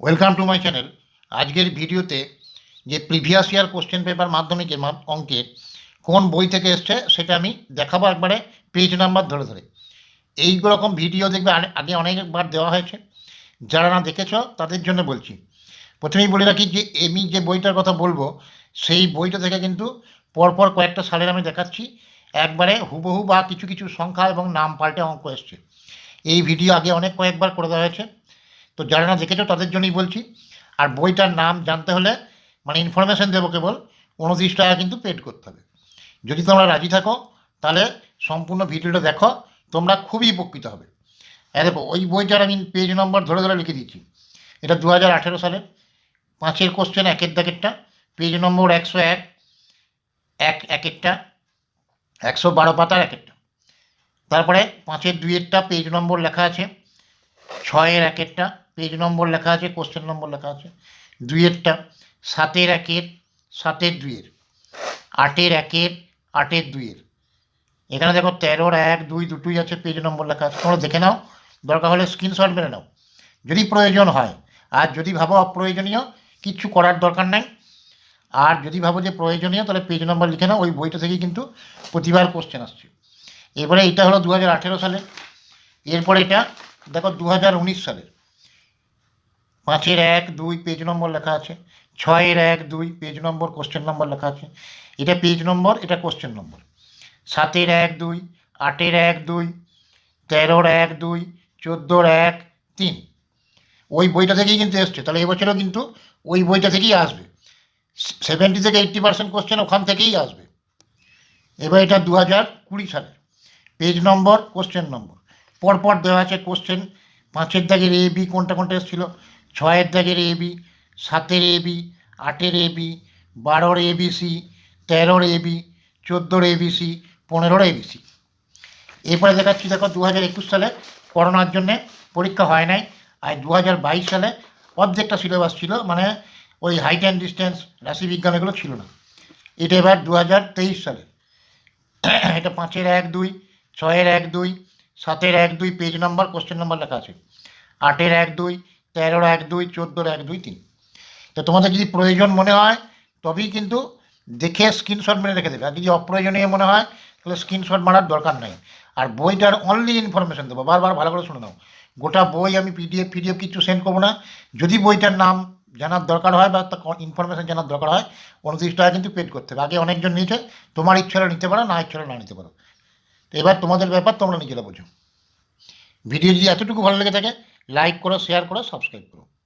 Welcome to my channel আজকের ভিডিওতে যে প্রিভিয়াস ইয়ার কোশ্চেন পেপার মাধ্যমিকের মা- অঙ্কের কোন বই থেকে এসছে সেটা আমি দেখাবো একবারে পেজ নাম্বার ধরে ধরে। এই রকম ভিডিও দেখবে আগে অনেকবার দেওয়া হয়েছে। যারা না দেখেছ, তাদের জন্য বলছি। প্রথমেই বলে রাখি যে আমি যে বইটার কথা বলব, সেই বইটা থেকে কিন্তু পরপর কয়েকটা সালের আমি দেখাচ্ছি। একবারে হুবহু বা কিছু কিছু সংখ্যা এবং নাম পাল্টে অঙ্ক এসছে। এই ভিডিও আগে অনেক কয়েকবার করে দেওয়া হয়েছে। তো যারা না দেখেছ, তাদের জন্যই বলছি। আর বইটার নাম জানতে হলে মানে ইনফরমেশন দেবো কেবল, উনত্রিশ টাকা কিন্তু পেড করতে হবে। যদি তোমরা রাজি থাকো, তাহলে সম্পূর্ণ ভিডিওটা দেখো, তোমরা খুবই উপকৃত হবে। দেখো, ওই বইটার আমি পেজ নম্বর ধরে ধরে লিখে দিচ্ছি এটা দু হাজার আঠেরো সালের, পাঁচের কোশ্চেন একের দাগেরটা পেজ নম্বর একশো এক এক একেরটা একশো বারো পাতার একেরটা তারপরে পাঁচের দুইয়েরটা পেজ নম্বর লেখা আছে, ছয়ের একেরটা পেজ নম্বর লেখা আছে কোশ্চেন নম্বর লেখা আছে। দুইয়েরটা সাতের একের, সাতের দুইয়ের। আটের একের, আটের দুইয়ের। এখানে দেখো তেরোর এক, দুই, দুটোই আছে, পেজ নম্বর লেখা আছে। তোমরা দেখে নাও, দরকার হলে স্ক্রিনশট মেরে নাও। যদি প্রয়োজন হয়, আর যদি ভাবো অপ্রয়োজনীয় কিচ্ছু করার দরকার নাই। আর যদি ভাবো যে প্রয়োজনীয়, তাহলে পেজ নম্বর লিখে নাও, ওই বইটা থেকেই কিন্তু প্রতিবার কোশ্চেন আসছে। এবারে এটা হলো দু হাজার আঠেরো সালে। এরপরে এটা, দেখো দু হাজার উনিশ সালের পাঁচের এক দুই পেজ নম্বর লেখা আছে, ছয়ের এক দুই পেজ নম্বর কোশ্চেন নম্বর লেখা আছে। এটা পেজ নম্বর এটা কোশ্চেন নম্বর সাতের এক দুই, আটের এক দুই, তেরোর এক দুই, চোদ্দোর এক, তিন। ওই বইটা থেকেই কিন্তু এসছে। তাহলে এবছরও কিন্তু ওই বইটা থেকেই আসবে। সেভেন্টি থেকে এইট্টি পার্সেন্ট কোশ্চেন ওখান থেকেই আসবে। এবার এটা দু হাজার কুড়ি সালের পেজ নম্বর কোশ্চেন নম্বর পরপর দেওয়া আছে কোশ্চেন পাঁচের দাগের এ, বি, কোনটা কোনটা এসেছিল? ছয়ের দাগের এ বি সাতের এ বি আটের এ বি বারোর এ বি সি তেরোর এ বি চোদ্দোর এ বি সি পনেরোর এ বি সি এরপরে দেখাচ্ছি, দেখো দু হাজার একুশ সালে করোনার জন্যে পরীক্ষা হয় নাই। আর দু হাজার বাইশ সালে অর্ধেকটা সিলেবাস ছিল মানে ওই হাইট অ্যান্ড ডিস্টেন্স রাশিবিজ্ঞান এগুলো ছিল না। এটা এবার দু হাজার তেইশ সালে। এটা পাঁচের এক দুই, ছয়ের এক দুই, সাতের এক দুই পেজ নাম্বার কোশ্চেন নাম্বার লেখা আছে। আটের এক দুই তেরোর এক দুই, চোদ্দোর এক দুই তিন। তো তোমাদের যদি প্রয়োজন মনে হয়, তবেই কিন্তু দেখে স্ক্রিনশট মেরে রেখে দেবে। আর যদি অপ্রয়োজনীয় মনে হয়, তাহলে স্ক্রিনশট মারার দরকার নাই। আর বইটার অনলি ইনফরমেশন দেবো। বারবার ভালো করে শুনে নাও। গোটা বই আমি পিডিএফ পিডিএফ কিছু সেন্ড করব না। যদি বইটার নাম জানার দরকার হয় বা ইনফরমেশন জানার দরকার হয়, উনত্রিশ টাকা কিন্তু পেড করতে হবে। আগে অনেকজন নিয়েছে, তোমার ইচ্ছা নিতে পারো, না ইচ্ছা না নিতে পারো। তো এবার তোমাদের ব্যাপার তোমরা নিজেরা বোঝো। ভিডিও যদি এতটুকু ভালো লেগে থাকে লাইক করো শেয়ার করো সাবস্ক্রাইব করো।